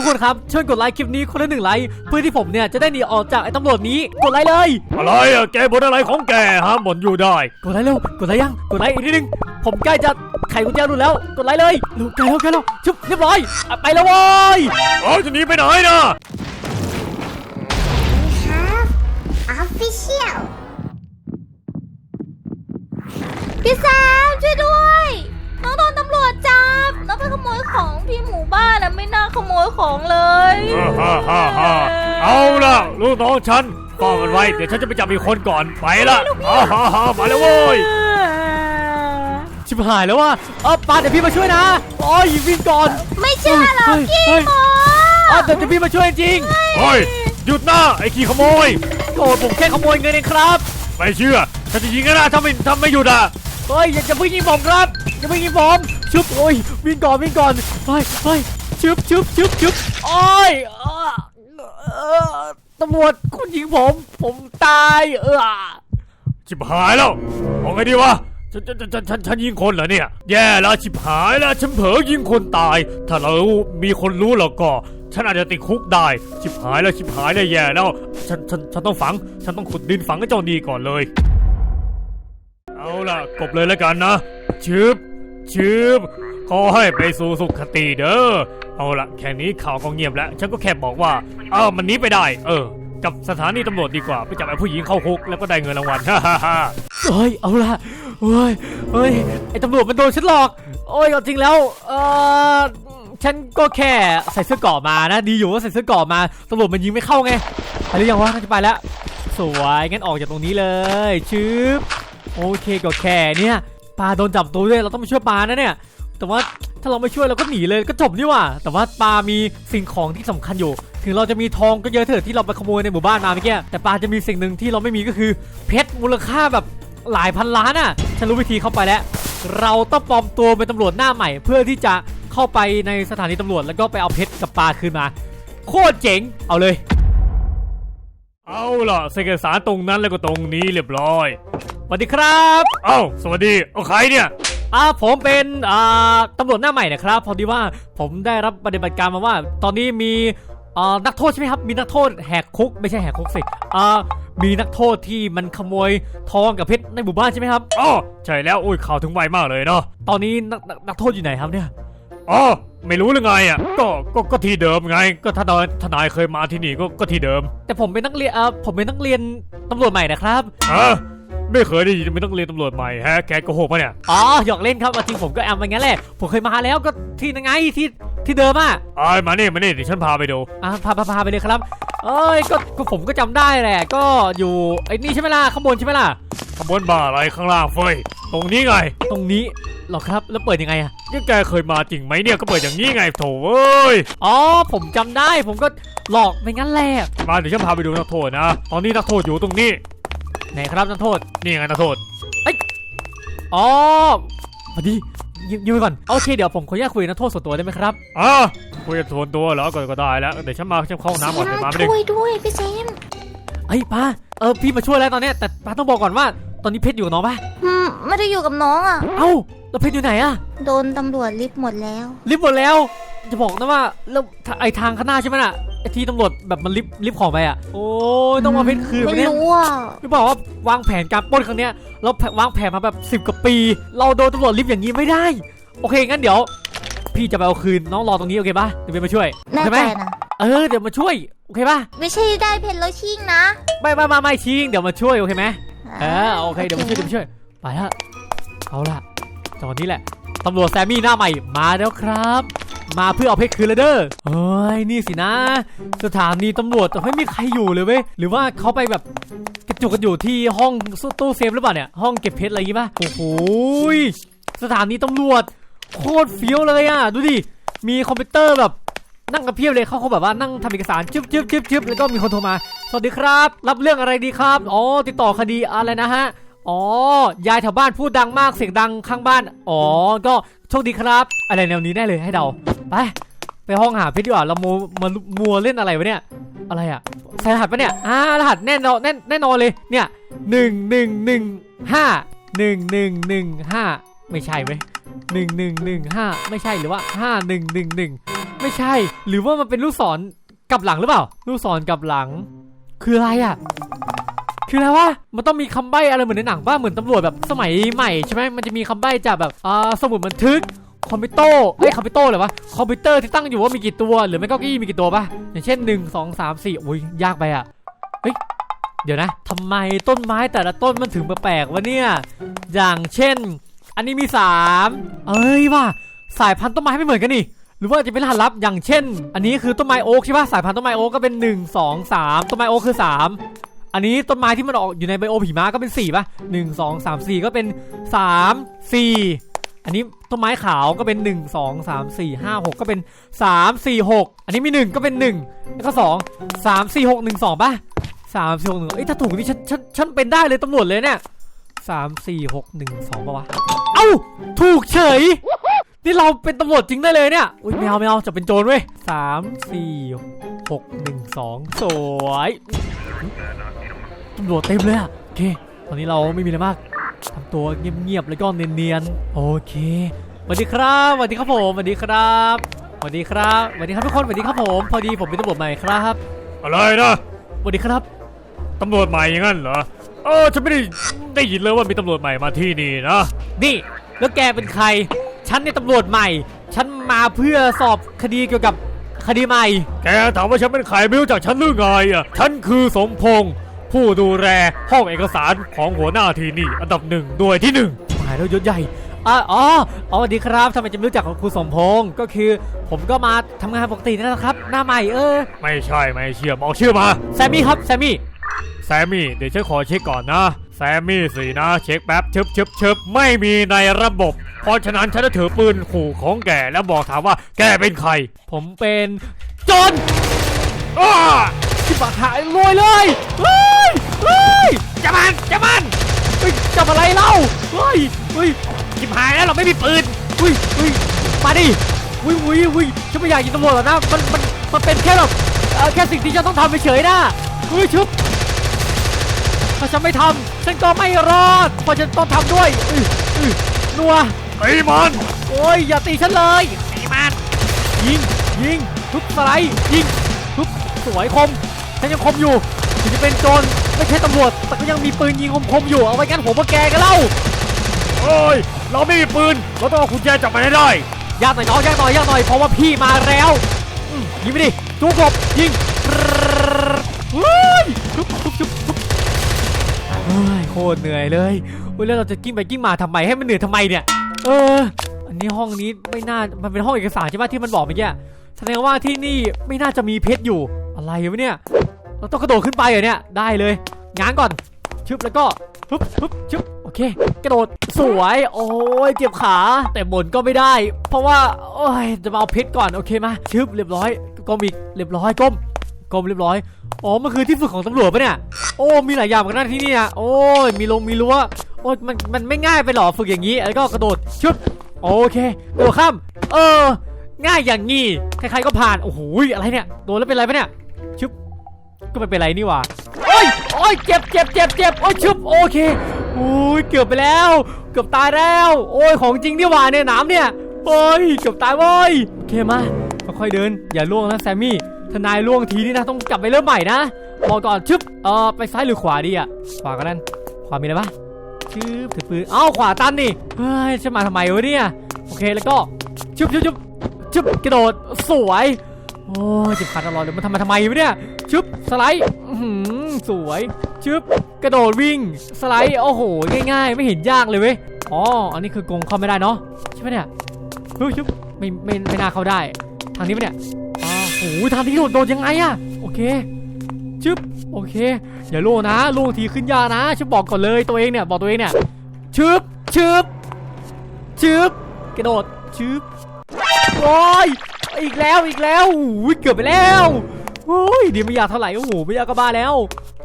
ทุกคนครับช่วยกดไลค์คลิปนี้คนละหนึ่งไลค์เพื่อที่ผมเนี่ยจะได้หนีออกจากไอ้ตำรวจนี้กดไลค์เลย อะไรอะแกบนอะไรของแกฮะบ่นอยู่ได้ กดไลค์เร็วกดไลค์ยังกดไลค์อีกนิดนึงผมใกล้จะไขกุญแจดูแล้วกดไลค์เลยเร็วใกล้แล้วใกล้แล้วชุบเรียบร้อยอะไปแล้วเว้ยเอ้าจะหนีไปไหนนะ have official พี่แซมช่วยด้วย ขโมยของเลยฮ่าฮ่าฮ่าเอาล่ะลูกน้องฉันเฝ้ามันไว้ เดี๋ยวฉันจะไปจับอีกคนก่อนไปละฮ่าฮ่าฮ่ามาแล้วเว้ยชิบหายแล้วว่ะเออปาเดี๋ยวพี่มาช่วยนะโอ้ยวิ่งก่อนไม่เชื่อหรอกเฮ้ยพี่เฮ้ยหมอเออเดี๋ยวเดี๋ยวพี่มาช่วยจริงเฮ้ยหยุดนะไอ้ขี้ขโมยโกรธผมแค่ขโมยเงินเองครับ ไม่เชื่อฉันจะยิงกันนะถ้าไม่ถ้าไม่หยุดอะเฮ้ยอย่าอย่าเพิ่งยิงผมครับอย่าเพิ่งยิงผมชุบโอ้ยวิ่งก่อนวิ่งก่อนเฮ้ยเฮ้ย ชุบชุบชุบชุบโอ้ยออตำรวจคุณยิงผม ผมตายเออชิบหายแล้วเอาไงดีวะฉันฉันฉันฉันฉันยิงคนเหรอเนี่ย แย่แล้วชิบหายแล้วฉันเผลอยิงคนตาย ถ้าเรามีคนรู้แล้วก็ ฉันอาจจะติดคุกได้ ชิบหายแล้วชิบหายแล้วแย่แล้ว ฉันฉันฉันต้องฝัง ฉันต้องขุดดินฝังไอ้เจ้านี่ก่อนเลย เอาล่ะกบเลยแล้วกันนะชืบ ชืบขอให้ไปสู่สุขติเด้อ เอาละแค่นี้ข่าวก็เงียบแล้ว ฉันก็แค่บอกว่าเออมันหนี้ไปได้ เออ กับสถานีตำรวจดีกว่า ไปจับไอ้ผู้หญิงเข้าคุกแล้วก็ได้เงินรางวัล ฮ่าฮ่าฮ่าเฮ้ย เอาละเฮ้ย เฮ้ย ไอ้ตำรวจมันโดนฉันหลอก โอ้ยเอาจริงแล้ว เออฉันก็แค่ใส่เสื้อเกราะมานะ ดีอยู่ว่าใส่เสื้อเกราะมาตำรวจมันยิงไม่เข้าไงไปหรือยังวะน่าจะไปแล้ว สวย งั้นออกจากตรงนี้เลย ชึบ โอเคก็แค่เนี่ย ปลาโดนจับตัวด้วยเราต้องไปช่วยปลานะเนี่ยแต่ว่าถ้าเราไม่ช่วยเราก็หนีเลยก็จบนี่ว่า แต่ว่าปลามีสิ่งของที่สำคัญอยู่ ถึงเราจะมีทองก็เยอะเถิดที่เราไปขโมยในหมู่บ้านมาเมื่อกี้แต่ปลาจะมีสิ่งหนึ่งที่เราไม่มีก็คือเพชรมูลค่าแบบหลายพันล้านอะฉันรู้วิธีเข้าไปแล้ว เราต้องปลอมตัวเป็นตำรวจหน้าใหม่ เพื่อที่จะเข้าไปในสถานีตำรวจแล้วก็ไปเอาเพชรกับปลาคืนมา โคตรเจ๋งเอาเลย เอาล่ะเอกสารตรงนั้นแล้วก็ตรงนี้เรียบร้อย วัสดีครับเอ้าสวัสดีเอาใครเนี่ยอ่าผมเป็นอ่าตำรวจหน้าใหม่นะครับ พอดีว่าผมได้รับปฏิบัติการมาว่า ตอนนี้มีอ่านักโทษใช่ไหมครับ มีนักโทษแหกคุกไม่ใช่แหกคุกสิอ่ามีนักโทษที่มันขโมยทองกับเพชรในหมู่บ้านใช่ไหมครับอ๋อใช่แล้วอุ้ยข่าวถึงไวมากเลยเนาะตอนนี้นักนักนักโทษอยู่ไหนครับเนี่ยอ๋อไม่รู้หรือไงอะก็ก็ก็ที่เดิมไง ก็ทนายทนายเคยมาที่นี่ก็ก็ที่เดิม แต่ผมเป็นนักเรียนอ่าผมเป็นนักเรียนตำรวจใหม่นะครับฮะ ไม่เคยได้ยินไม่ต้องเรียนตำรวจใหม่แฮะแกโกหกปะเนี่ยอ๋อหยอกเล่นครับเอาจริงผมก็แอมไปงั้นแหละผมเคยมาแล้วก็ที่นั่นไงที่ที่เดิมอะไอ้ายมานี่มานี่เดี๋ยวฉันพาไปดูอะพาพาพาไปเลยครับ เอ้ยก็ก็ผมก็จำได้แหละ ก็อยู่ไอ้นี่ใช่ไหมล่ะข้างบนใช่ไหมล่ะ ขบวนบ่าอะไรข้างล่างเฟยตรงนี้ไงตรงนี้เหรอครับแล้วเปิดยังไงอะนี่แกเคยมาจริงไหมเนี่ยก็เปิดอย่างนี้ไงโถเอ้ยอ๋อผมจำได้ผมก็หลอกไปงั้นแหละมาเดี๋ยวฉันพาไปดูนักโทษนะ ตอนนี้นักโทษอยู่ตรงนี้ ไหนครับนักโทษ นี่ไงนักโทษอ๋อพอดียืมยืมไปก่อน โอเค เดี๋ยวผมขออนุญาตคุยกับนักโทษส่วนตัวได้ไหมครับอะคุยกับโทนตัวเหรอก็ก็ได้แล้ว เดี๋ยวฉันมาฉันเข้าห้องน้ำก่อนเดี๋ยวมาไม่ได้ช่วยด้วยพี่แซมเอ้ยป้า เออพี่มาช่วยแล้วตอนเนี้ยแต่ป้าต้องบอกก่อนว่า ตอนนี้เพชรอยู่กับน้องป่ะอืมไม่ได้อยู่กับน้องอะ เอ้าแล้วเพชรอยู่ไหนอะโดนตำรวจริบหมดแล้ว ลิฟต์หมดแล้ว จะบอกนะว่าแล้วไอทางข้างหน้าใช่ไหมน่ะไอที่ตำรวจแบบมันลิฟต์ลิฟต์ของไปอะโอ้ยต้องมาเพชรคืนไม่วะเนี่ยรู้อะไม่บอกว่าวางแผนการปล้นครั้งเนี้ยเราแผวางแผนมาแบบสิบ10กว่าปี เราโดนตำรวจลิฟต์อย่างนี้ไม่ได้ โอเคงั้นเดี๋ยว พี่จะไปเอาคืนน้องรอตรงนี้โอเคป่ะเดี๋ยวเบนมาช่วยแน่ใช่ไหมใจนะเออเดี๋ยวมาช่วยโอเคป่ะไม่ใช่ได้เพนแล้วชิ่งนะไม่ไม่ไม่ไม่ชิงเดี๋ยวมาช่วยโอเคไหมเออโอเคเดี๋ยวมาช่วยเดี๋ยวมาช่วยไปละเอาล่ะตอนนี้แหละตำรวจแซมมี่หน้าใหม่มาแล้วครับ มาเพื่อเอาเพชรคืนแล้วเด้อเฮ้ยนี่สินะ สถานีตำรวจแต่ไม่มีใครอยู่เลยเว้ยหรือว่าเขาไปแบบกระจุกกันอยู่ที่ห้องตู้เซฟหรือเปล่าเนี่ยห้องเก็บเพชรอะไรอย่างงี้ป่ะโอ้โหสถานีตำรวจ โคตรเฟี้ยวเลยอะดูดิมีคอมพิวเตอร์แบบนั่งกันเพียบเลยเขาเขาแบบว่านั่งทำเอกสารจึ๊บจึ๊บจึ๊บจึ๊บแล้วก็มีคนโทรมา สวัสดีครับ รับเรื่องอะไรดีครับ อ๋อ ติดต่อคดีอะไรนะฮะ อ๋อ ยายแถวบ้านพูดดังมากเสียงดังข้างบ้าน อ๋อ ก็โชคดีครับ อะไรแนวนี้แน่เลยให้เดา ไป ไปห้องหาเพชรดีกว่า เรามัวมามัวเล่นอะไรวะเนี่ย อะไรอะใส่รหัสปะเนี่ย อ่า รหัสแน่นอนแน่แน่นอนเลย เนี่ยหนึ่งหนึ่งหนึ่งห้าหนึ่งหนึ่งหนึ่งห้าไม่ใช่เว้ยหนึ่งหนึ่งหนึ่งห้าไม่ใช่หรือว่าห้าหนึ่งหนึ่งหนึ่งไม่ใช่ หรือว่ามันเป็นลูกศรกลับหลังหรือเปล่า ลูกศรกลับหลัง คืออะไรอะ คืออะไรวะมันต้องมีคำใบ้อะไรเหมือนในหนังป่ะเหมือนตำรวจแบบสมัยใหม่ใช่ไหมมันจะมีคำใบ้จากแบบอ่าสมุดบันทึกคอมพิวเตอร์เอ้ยคอมพิวเตอร์เหรอวะคอมพิวเตอร์ที่ตั้งอยู่ว่ามีกี่ตัว หรือไม่ก็อี้มีกี่ตัวป่ะอย่างเช่น 1 2 3 4โอ้ยยากไปอะเฮ้ยเดี๋ยวนะทำไมต้นไม้แต่ละต้นมันถึงแปลกๆวะเนี่ยอย่างเช่น อันนี้มี 3 เอ้ยว่ะสายพันธุ์ต้นไม้ไม่เหมือนกันนี่หรือว่าจะเป็นรหัสลับอย่างเช่น อันนี้คือต้นไม้โอ๊กใช่ป่ะสายพันธุ์ต้นไม้โอ๊กก็เป็น 1 2 3 ต้นไม้โอ๊กคือ 3 อันนี้ต้นไม้ที่มันออกอยู่ในไบโอมหิมะก็เป็น4ป่ะ1 2 3 4 ก็เป็น 3 4 อันนี้ต้นไม้ขาวก็เป็น 1 2 3 4 5 6 ก็เป็น 3 4 6 อันนี้มี 1 ก็เป็น 1 แล้วก็ 2 3 4 6 1 2ป่ะ3 4 6 1เอ้ยถ้าถูกนี่ฉันฉันฉันเป็นได้เลยตำรวจเลยเนี่ย3 4 6 1 2ป่ะวะ เอ้า ถูกเฉย นี่เราเป็นตำรวจจริงได้เลยเนี่ย อุ้ยไม่เอาไม่เอาจะเป็นโจรเว้ยสา มสี่หกหนึ่งสองสวยตำรวจเต็มเลยอะโอเค ตอนนี้เราไม่มีอะไรมากทำตัวเงียบๆแล้วก็เนียนๆ โอเคสวัสดีครับสวัสดีครับผมสวัสดีครับสวัสดีครับสวัสดีครับทุกคนสวัสดีครับผม พอดีผมเป็นตำรวจใหม่ครับอะไรนะสวัสดีครับตำรวจใหม่อย่างนั้นเหรอเออฉันไม่ได้ได้ยินเลยว่ามีตำรวจใหม่มาที่นี่นะ นี่ แล้วแกเป็นใคร ฉันในยตำรวจใหม่ ฉันมาเพื่อสอบคดีเกี่ยวกับ คดีใหม่ แกถามว่าฉันเป็นใครไม่รู้จักฉันหรือไงอะ ฉันคือสมพงษ์ผู้ดูแลห้องเอกสารของหัวหน้าที่นี่ อันดับหนึ่งด้วยที่หนึ่งหมายแล้วยศใหญ่อะอ๋ออ๋อสวัสดีครับทำไมจะไม่รู้จักกับครูสมพงศ์ก็คือ ผมก็มาทำงานปกตินั่นแหละครับ หน้าใหม่เออ ไม่ใช่ไม่เชื่อบอกชื่อมา แซมมี่ครับ แซมมี่ แซมมี่ เดี๋ยวฉันขอเช็คก่อนนะแซมมี่สินะเช็คแป๊บชึบชึบชึบไม่มีในระบบ เพราะฉะนั้นฉันจะถือปืนขู่ของแกแล้วบอกถามว่าแกเป็นใคร ผมเป็นโจรอ้าที่ปากหายรวยเลยเฮ้ยเฮ้ยจะมันจะมันเฮ้ยจับอะไรเล่าเฮ้ยเฮ้ยจิบหายแล้วเราไม่มีปืนเฮ้ยเฮ้ยมาดิวิวิวิฉันไม่อยากยิงตำรวจหรอกนะมันมันมันเป็นแค่แบบเอ่อแค่สิ่งที่ฉันต้องทำเฉยๆนะเฮ้ยชุบ ถ้าฉันไม่ทำฉันก็ไม่รอดเพราะฉันต้องทำด้วยอื้ออื้อนัวไอ้มันโอ้ยอย่าตีฉันเลยตีมันยิงยิงทุบสไลด์ยิงทุบสวยคมฉันยังคมอยู่ถึงจะเป็นโจรไม่ใช่ตำรวจ แต่ก็ยังมีปืนยิงคมๆอยู่เอาไว้กันผมมาแกกันเล่าโอ้ยเราไม่มีปืนเราต้องเอากุญแจจับมันให้ได้ยากหน่อยน้องยากหน่อยยากหน่อยเพราะว่าพี่มาแล้วอืมยิงไปดิจุกบยิงเฮ้ยทุบทุบทุบทุบเฮ้ยโค ตรเหนื่อยเลยเฮ้ยแล้วเราจะกิ้งไปกิ้งมาทำไมให้มันเหนื่อยทำไมเนี่ย เออ อันนี้ห้องนี้ไม่น่า มันเป็นห้องเอกสารใช่ไหมที่มันบอกเมื่อกี้แสดงว่าที่นี่ไม่น่าจะมีเพชรอยู่ อะไรวะเนี่ย เราต้องกระโดดขึ้นไปเหรอเนี่ย ได้เลยง้างก่อน ชึบแล้วก็ฮึบฮึบชึบโอเค กระโดดสวย โอ้ยเจ็บขา แต่บนก็ไม่ได้ เพราะว่า โอ้ย จะมาเอาเพชรก่อน โอเคมาชึบเรียบร้อยก้มอีกเรียบร้อยก้มก้มเรียบร้อย อ๋อ มันคือที่ฝึกของตำรวจปะเนี่ย โอ้ มีหลายอย่างเหมือนกันนะที่นี่อะโอ้ย มีลงมีรั้ว โอ้ยมัน มันไม่ง่ายไปหรอฝึกอย่างนี้ แล้วก็กระโดด ชึบ โอเคกระโดดข้าม เออ ง่ายอย่างงี้ ใครๆก็ผ่าน โอ้โห อะไรเนี่ย โดนแล้วเป็นไรปะเนี่ย ชึบ ก็ไม่เป็นไรนี่หว่าโอ้ยโอ้ย เจ็บเจ็บเจ็บเจ็บโอ้ย ชึบ โอเคโอ้ย เกือบไปแล้ว เกือบตายแล้ว โอ้ย ของจริงนี่หว่าเนี่ยน้ำเนี่ย โอ้ย เกือบตายเว้ยโอเคมาค่อยๆเดิน อย่าล่วงนะแซมมี่ ถ้านายล่วงทีนี่นะต้องกลับไปเริ่มใหม่นะบอกก่อนชึบเออไปซ้ายหรือขวาดีอะขวาก็ได้ขวามีอะไรปะชึบถือปืนเอ้าขวาตันนี่เฮ้ยจะมาทำไมวะเนี่ยโอเคแล้วก็ชึบชึบชึบชึบกระโดดสวยโอ้ยจ็บขาตลอดเลยมันทำมาทำไมวะเนี่ยชึบสไลด์อื้อหือสวยชึบกระโดดวิ่งสไลด์โอ้โหง่าย ๆ ไม่เห็นยากเลยเว้ยอ๋ออันนี้คือกงเข้าไม่ได้เนาะใช่ไหมเนี่ยเฮ้ยชึบไม่ไม่ไม่น่าเข้าได้ ทางนี้ปะเนี่ย โอ้โหทางที่โดดโดดยังไงอะโอเคชึบโอเคอย่าล่วงนะล่วงทีขึ้นยานะชึบบอกก่อนเลยตัวเองเนี่ยบอกตัวเองเนี่ยชึบชึบชึบกระโดดชึบโอ้ยอีกแล้วอีกแล้วโอ้ยเกือบไปแล้วโอ้ยดีไม่อยากเท่าไหร่โอ้โหไม่อยากก็บ้าแล้ว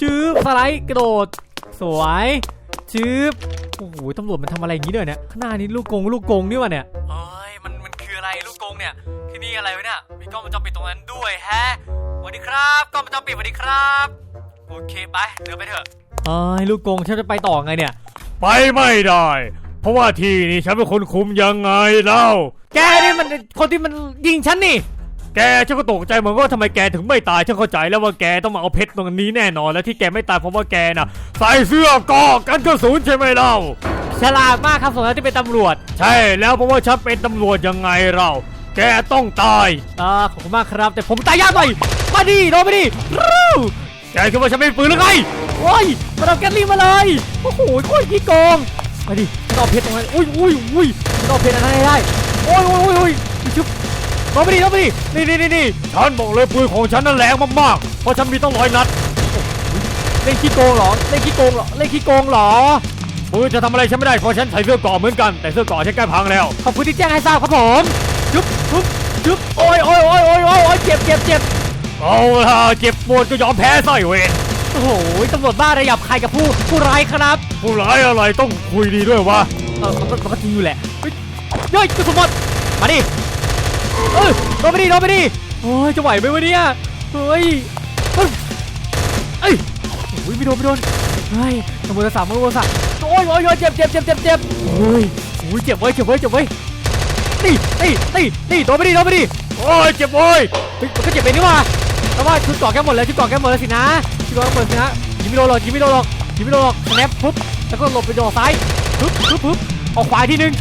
ชืบสไลด์กระโดด สวยชืบโอ้โหตำรวจมันทำอะไรอย่างนี้ด้วยเนี่ยข้างหน้านี้ลูกกงลูกกงนี่วะเนี่ยเอ้ยมัน ออะไรลูกกงเนี่ย ที่นี่อะไรวะเนี่ย มีกล้องวงจรปิดตรงนั้นด้วยแฮะสวัสดีครับกล้องวงจรปิดสวัสดีครับ โอเคไปเดินไปเถอะเอ้ยลูกกงฉันจะไปต่อไงเนี่ย ไปไม่ได้ เพราะว่าที่นี่ฉันเป็นคนคุมยังไงเล่า แกนี่มันคนที่มันยิงฉันนี่ แกฉันก็ตกใจเหมือนกันว่าทำไมแกถึงไม่ตายฉันเข้าใจแล้วว่าแกต้องมาเอาเพชรตรงนี้แน่นอน แล้วที่แกไม่ตายเพราะว่าแกน่ะ ใส่เสื้อเกราะกันกระสุนใช่ไหมเล่า ฉลาดมากครับสมแล้วที่เป็นตำรวจใช่แล้วเพราะว่าฉันเป็นตำรวจยังไงเรา แกต้องตาย อ่าขอบคุณมากครับ แต่ผมตายยากหน่อยมาดิโดนไปดิรูแกคิดว่าฉันไม่มีปืนหรือไงโอ้ยมาเอาแกลลี่มาเลยโอ้โหโคตรขี้โกงมาดิฉันเอาเพชรตรงนั้นอุ้ยอุ้ยอุ้ยฉันเอาเพชรอันนั้นให้ได้โอ้ยโอ้ยโอ้ยโอ้ยชุบโดนไปดิโดนไปดินี่นี่นี่นี่ฉันบอกเลยปืนของฉันนั้นแรงมากๆเพราะฉันมีต้องร้อยนัดเล่นขี้โกงเหรอเล่นขี้โกงเหรอเล่นขี้โกงเหรอ ปืนจะทำอะไรฉันไม่ได้เพราะฉันใส่เสื้อเกราะเหมือนกันแต่เสื้อเกราะฉันใกล้พังแล้ว ขอบคุณที่แจ้งให้ทราบครับผมชุบชุบชุบโอ้ยโอ้ยโอ้ยโอ้ยโอ้ยโอ้ยเจ็บเจ็บเจ็บเอาล่ะเจ็บปวดก็ยอมแพ้ซะไอ้เวรโอ้โหตำรวจบ้าระยับใครกับผู้ผู้ร้ายครับผู้ร้ายอะไรต้องคุยดีด้วยวะเออมันก็มันก็จริงอยู่แหละเฮ้ยเฮ้ยกระสุนหมดมาดิเออโดนไปดิโดนไปดิโอ้ยจะไหวไหมวะเนี่ยเฮ้ยเฮ้ยเอ้ยโอ้ยไม่โดนไม่โดนเฮ้ยตำรวจสามตำรวจสามโอ้ยโอ้ยโอ้ยเจ็บเจ็บเจ็บเจ็บเจ็บโอ้ยโอ้ยเจ็บเว้ยเจ็บเว้ยเจ็บเว้ยนี่นี่นี่นี่โดนไปดิโดนไปดิโอ้ยเจ็บโอ้ยมันก็เจ็บไปนี่ว่าแต่ว่าชุดกาะแก้หมดแล้วชุดกาะแก้หมดแล้วสินะชุดกาะแก้หมดสินะยิงไม่โดนหรอกยิงไม่โดนหรอกยิงไม่โดนหรอกสแนปปุ๊บแล้วก็หลบไปโดนซ้ายปุ๊บปุ๊บปุ๊บออกขวาทีหนึง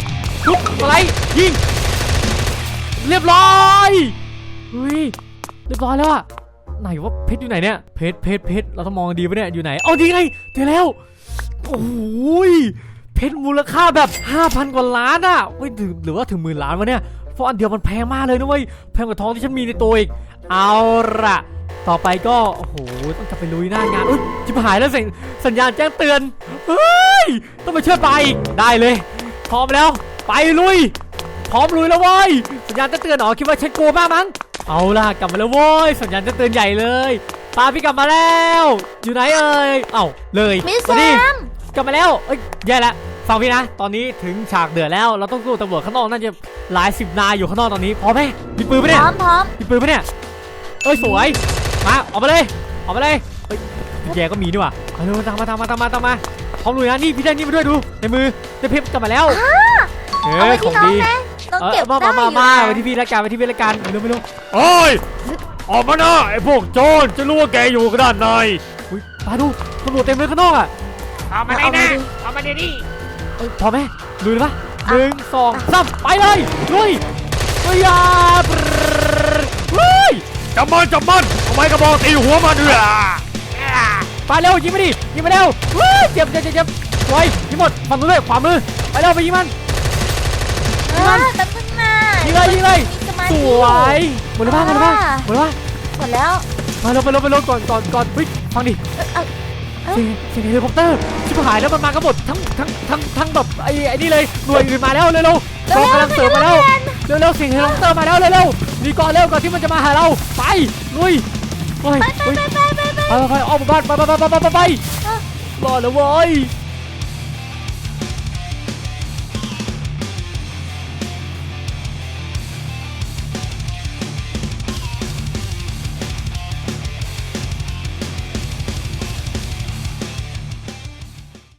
ปุ๊บอะไรยิงเรียบร้อยเฮ้ยเรียบร้อยแล้วอะไหนว่าเพชรอยู่ไหนเนี่ยเพชรเพชรเพชรเราต้องมองดีปะเนี่ยอยู่ไหนเอาดีไงเจอแล้ว โอ้ยเพชรมูลค่าแบบ 5,000 กว่าล้านอะเฮ้ยถึงหรือว่าถึงหมื่นล้านวะเนี่ยเพราะอันเดียวมันแพงมากเลยนะเว้ยแพงกว่าทองที่ฉันมีในตัวอีกเอาละต่อไปก็โอ้โหต้องกลับไปลุยหน้างานอุ้ยจิบหายแล้วสัญสัญญาณแจ้งเตือนเฮ้ยต้องไปช่วยปลาอีกได้เลย พร้อมแล้ว ไปลุย พร้อมลุยแล้วเว้ยสัญญาณจะเตือนอ๋อคิดว่าฉันกลัวมากมั้งเอาล่ะกลับมาแล้วเว้ยสัญญาณจะเตือนใหญ่เลยปาพี่กลับมาแล้ว อยู่ไหนเอ่ยเอ้าเลยมิสแซมาดิม กลับมาแล้วเอ้ยแย่ละฟังพี่นะ ตอนนี้ถึงฉากเดือดแล้ว เราต้องสู้ตำรวจข้างนอกน่าจะหลายสิบนายอยู่ข้างนอกตอนนี้พร้อมไหมมีปืนพปะเนี่ยร้อมพร้อมมีปืนปะเนี่ยเอ้ยสวยมาออกมาเลยออกมาเลยเฮ้ยพี่แกก็มีนี่หว่าเอาเร็วตามมาตามมาตามมาตามมาพร้อมลุยนะนี่พี่ได้นี่มาด้วยดูในมือได้เพชรกลับมาแล้วเอเอาอไปขอที่งน้องดี นะน้องเออเก็บมาได้มาอยู่มานะไปที่พี่ละกันไปที่พี่ละกันเร็วไม่รู้โอ้ยออกมาหน้าไอ้พวกโจรจะรู้ว่าแกอยู่ด้านในอุ้ยตาดูตำรวจเต็มเลยข้างนอกอะ เอามาเอาได้ไปนะดิเอามาเดี๋ยวนี้เอ้ยพอไหมลุยเลยปะหนึ่งสองสามไปเลยลุยลุยยาบรรลุยจับมันจับมันทำไมกระบอกตีหัวมันเดือไปเร็วยิงไปดิยิงไปเร็วเฮ้ยเจ็บเจ็บเจ็บเจ็บไว้ยิงหมดฝั่งนู้นเลยขวามือไปเร็วไปยิงมันเออแป๊บนึงนะยิงเลยยิงเลยมีสมาสธิอวยหมดแล้วปะหมดแล้วปะหมดแล้วปะหมดแล้ว มาเร็วไปเร็วไปเร็วก่อนก่อนก่อนเฮ้ยฟังดิ เอ้ยเอ้ยเสียงเสียงเฮลิคอปเตอร์ชิบหายแล้วมันมากันหมดทั้งทั้งทั้งทั้งแบบไอ้ไอ้นี่เลยหน่วยอื่นมาแล้วเร็วเร็วกองกำลังเสริมมาแล้วเร็วเร็วเสียงเฮลิคอปเตอร์มาแล้วเร็วเร็วนี่ก่อนเร็วก่อนที่มันจะมาหาเราไปลุยโอ้ยไปไปเฮ้ยไปไปไปไปไปไปไปออกมาบ้านไปไปไปไปไปไปไปรอดแล้วเว้ย